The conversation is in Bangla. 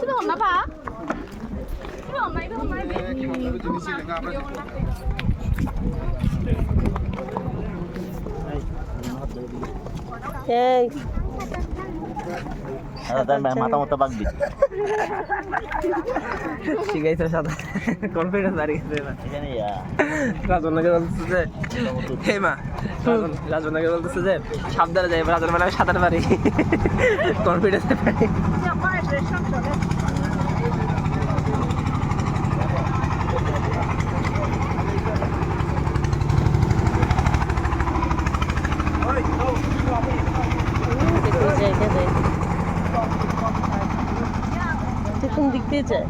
这个我们吧，这个我们，这个我们，这个我们。哎。মাথা মতো বাগ ঠিক আছে সাদা। কনফিডেন্স হারিয়ে রাজনাকে বলতেছে হে মা রাজনাকে বলতেছে যে সাবধানে যাই রাজন মানে আমি সাঁতার পারি কনফিডেন্স পারি কোন দিক দিয়ে যায়?